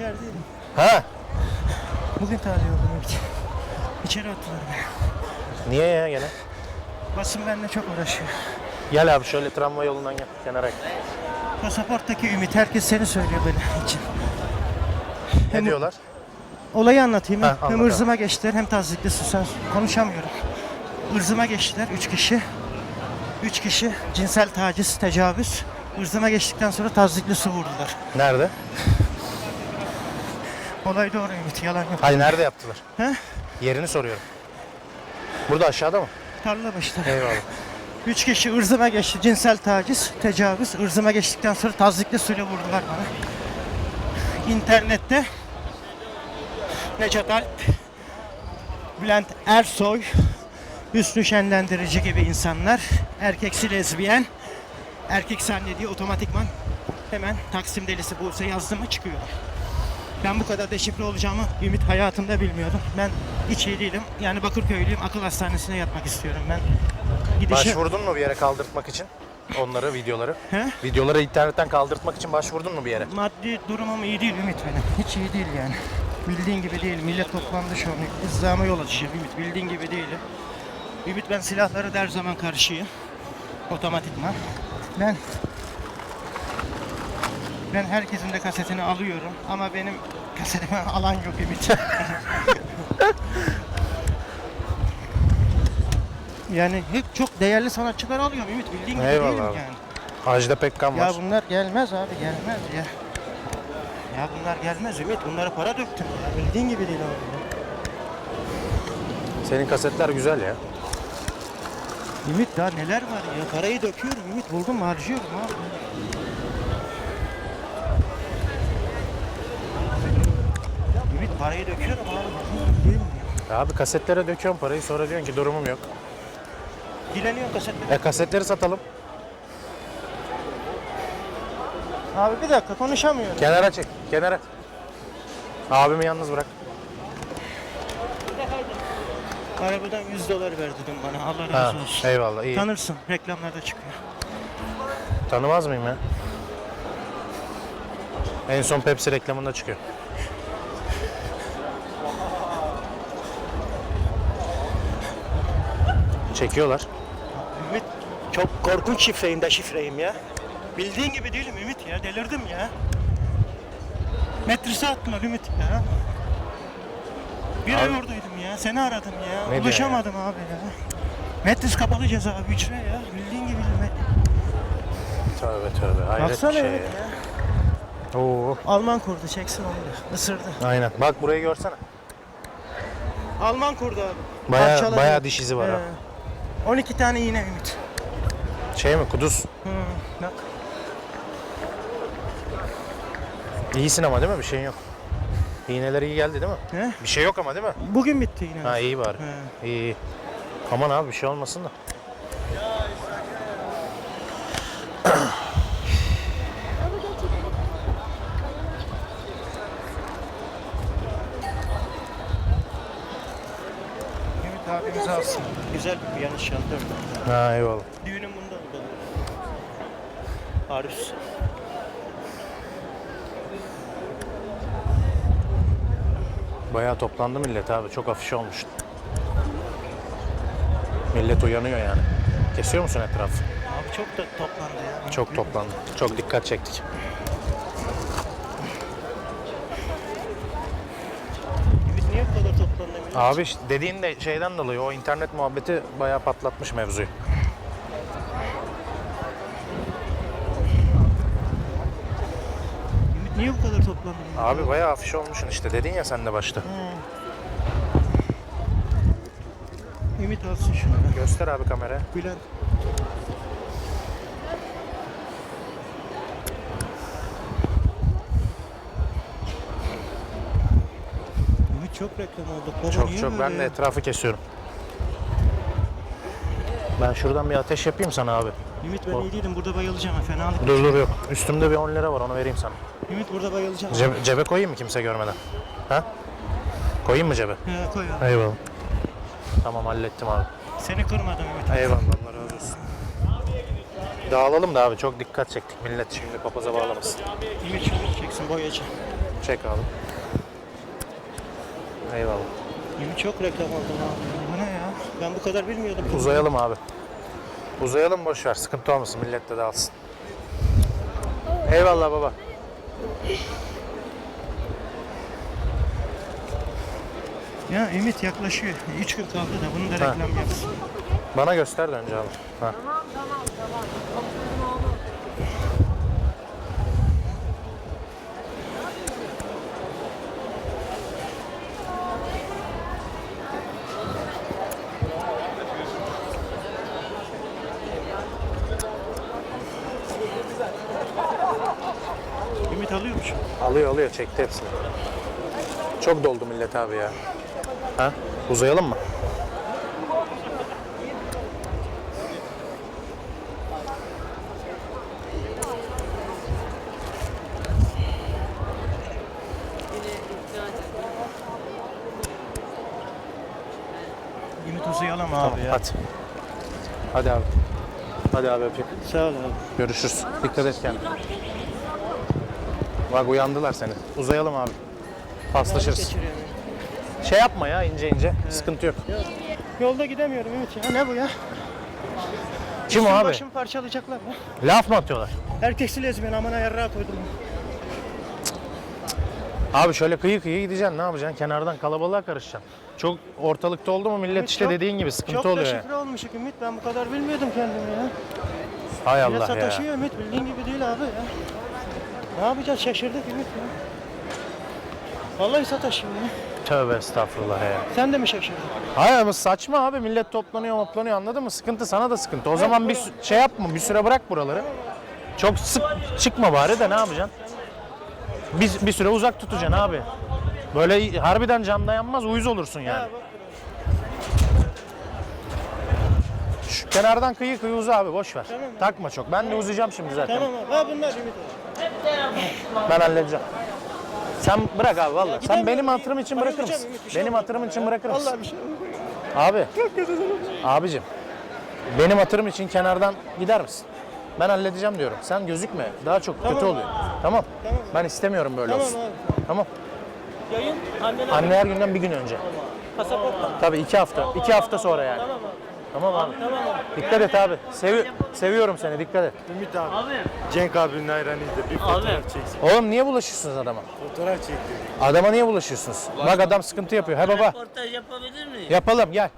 İçerideydim. Ha? Bugün tahliye oldum Ümit. İçeri attılar beni. Niye ya gene? Basın benimle çok uğraşıyor. Gel abi şöyle tramvay yolundan gel kenara. Pasaporttaki Ümit herkes seni söylüyor benim için. Ne Hem- diyorlar? Olayı anlatayım. Ha, hem ırzıma geçtiler hem tazikli su. Sen konuşamıyorum. Irzıma geçtiler üç kişi. Üç kişi cinsel taciz, tecavüz. Irzıma geçtikten sonra tazikli su vurdular. Nerede? Olay doğru Ümit, yalan yok. Hayır nerede yaptılar? He? Yerini soruyorum. Burada aşağıda mı? Tarla başlar. Eyvallah. Üç kişi ırzıma geçti. Cinsel taciz, tecavüz. Irzıma geçtikten sonra tazikli suyla vurdular bana. İnternette Necat Alp, Bülent Ersoy, Hüsnü Şenlendirici gibi insanlar, erkeksi lezbiyen, erkek zannediği otomatikman hemen Taksim delisi Buse yazdı mı çıkıyor. Ben bu kadar deşifre olacağımı Ümit hayatımda bilmiyordum. Ben hiç iyi değilim. Yani Bakırköylüyüm. Akıl hastanesine yatmak istiyorum ben. Gidişi... Başvurdun mu bir yere kaldırtmak için? Onları, videoları. He? Videoları internetten kaldırtmak için başvurdun mu bir yere? Maddi durumum iyi değil Ümit benim. Hiç iyi değil yani. Bildiğin gibi değil. Millet toplandı şu an. İzdihama yol açacağım Ümit. Bildiğin gibi değilim. Ümit ben silahlara da her zaman karşıyım. Otomatikman. Ben ben herkesin de kasetini alıyorum ama benim kasetimi alan yok Ümit. yani hep çok değerli sanatçılar alıyorum Ümit. Bildiğin gibi Eyvallah değilim abi. yani. Ajda Pekkan var. Ya bunlar gelmez abi gelmez ya. Ya bunlar gelmez Ümit. Bunlara para döktüm. Ya. Bildiğin gibi değil abi. ya. Senin kasetler güzel ya. Ümit daha neler var ya. Parayı döküyorum Ümit. Buldum harcıyorum abi. Parayı döküyorum abi. Değil mi Abi kasetlere döküyorsun parayı sonra diyorsun ki durumum yok. Dileniyorum kasetleri. E kasetleri satalım. Abi bir dakika konuşamıyorum. Kenara çek, kenara. Abimi yalnız bırak. Arabadan 100 dolar ver dedim bana. Allah Ha, razı olsun. eyvallah iyi. Tanırsın. Reklamlarda çıkıyor. Tanımaz mıyım ya? En son Pepsi reklamında çıkıyor. Çekiyorlar. Ümit çok korkunç şifreyim de şifreyim ya. Bildiğin gibi değilim Ümit ya. Delirdim ya. Metrise attılar Ümit ya. Bir ay Abi- oradaydım ya. Seni aradım ya. Diyor Ulaşamadım abi ya. Metris kapalı ceza lira ya. Bildiğin gibi değil? Tövbe tövbe. Hayret Baksana bir şey Ümit ya. ya. Oo. Alman kurdu. Çeksin onu da. Isırdı. Aynen. Bak burayı görsene. Alman kurdu abi. Baya Parçaladı. baya diş izi var ha. He. 12 tane iğne Ümit. Şey mi kuduz? Hı, bak. İyisin ama değil mi? Bir şeyin yok. İğneler iyi geldi değil mi? He? Bir şey yok ama değil mi? Bugün bitti iğne. Ha iyi bari. He. İyi iyi. Aman abi bir şey olmasın da. Abimiz alsın. Güzel bir yanlış yaptım. Ha eyvallah. Düğünüm bunda oldu. Arif. Bayağı toplandı millet abi. Çok afiş olmuş. Millet uyanıyor yani. Kesiyor musun etrafı? Abi çok da toplandı ya. Çok toplandı. Çok dikkat çektik. Ümit niye bu kadar toplandı? Ümit? Abi işte dediğin de şeyden dolayı o internet muhabbeti bayağı patlatmış mevzuyu. Ümit niye bu kadar toplandı? Ümit? Abi bayağı afiş olmuşsun işte. Dedin ya sen de başta. Ümit alsın şunu. Göster abi kameraya. Bülent. Çok reklam oldu. Baba Çok çok. böyle Ben de etrafı kesiyorum. Ben şuradan bir ateş yapayım sana abi. Ümit ben iyi değilim. Burada bayılacağım. Fenalık. Dur dur yok. Üstümde bir 10 lira var onu vereyim sana. Ümit burada bayılacağım. Cebe, cebe koyayım mı kimse görmeden? Ha? Koyayım mı cebe? He, koy abi. Eyvallah. Tamam hallettim abi. Seni kırmadım Ümit. Eyvallah Allah razı olsun. Dağılalım da abi çok dikkat çektik. Millet şimdi papaza bağlamasın. Ümit şunu çeksin boyacı. Çek abi. Eyvallah. Yemi çok reklam aldım abi. Bu ne ya? Ben bu kadar bilmiyordum. Uzayalım abi. Uzayalım boş ver. Sıkıntı olmasın. Millet de dağılsın. Eyvallah baba. Ya Ümit yaklaşıyor. 3 gün kaldı da bunu da Ha. reklam yapsın. Bana göster de önce abi. Ha. Ümit alıyormuş. Alıyor alıyor. Çekti hepsini. Çok doldu millet abi ya. Ha? Uzayalım mı? Ümit uzayalım abi Tamam, ya. hadi. Hadi abi. Hadi abi öpeyim. Sağ ol abi. Görüşürüz. Dikkat et kendine. Bak uyandılar seni. Uzayalım abi. Paslaşırız. Şey yapma ya ince ince. Sıkıntı yok. Yolda gidemiyorum Ümit ya. Ne bu ya? Kim o Üstüm abi? Başımı parçalayacaklar ya. Laf mı atıyorlar? Erkeksi lezbiyen amına yarrağı koydum. Abi şöyle kıyı kıyı gideceksin. Ne yapacaksın? Kenardan kalabalığa karışacaksın. Çok ortalıkta oldu mu millet Ümit işte çok- dediğin gibi sıkıntı Çok oluyor. ya. deşifre olmuş Ümit. Ben bu kadar bilmiyordum kendimi ya. Hay Millet Allah ya. sataşıyor Ümit. Bildiğin gibi değil abi ya. Ne yapacağız? Şaşırdık Ümit ya. Vallahi sataşıyor ya. Tövbe estağfurullah ya. Sen de mi şaşırdın? Hayır ama saçma abi. Millet toplanıyor toplanıyor anladın mı? Sıkıntı sana da sıkıntı. O zaman bir sü- şey yapma. Bir süre bırak buraları. Çok sık çıkma bari de ne yapacaksın? Bir, bir süre uzak tutacaksın abi. Böyle harbiden can dayanmaz uyuz olursun yani. Şu kenardan kıyı kıyı uza abi boş ver. Takma çok. Ben de uzayacağım şimdi zaten. Tamam abi. Ha bunlar Ümit abi. Ben halledeceğim. Sen bırak abi valla. Sen benim hatırım için bırakır mısın? Benim hatırım için bırakır mısın? Bir şey Abi. Abicim. Benim hatırım için kenardan gider misin? Ben halledeceğim diyorum. Sen gözükme. Daha çok kötü oluyor. Tamam. Ben istemiyorum böyle Tamam olsun. Tamam. Yayın anneler Anneler günden bir gün önce. pasaportla. Tabii iki hafta. iki hafta sonra yani. Tamam abi. Tamam abi. Tamam abi. Dikkat et abi. Sevi seviyorum seni. Dikkat et. Ümit abi. Cenk abinin hayranıydı. Bir fotoğraf çeksin. Oğlum niye bulaşıyorsunuz adama? Fotoğraf çekti. Adama niye bulaşıyorsunuz? Bak adam sıkıntı yapıyor. He baba. Röportaj yapabilir miyim? Yapalım gel.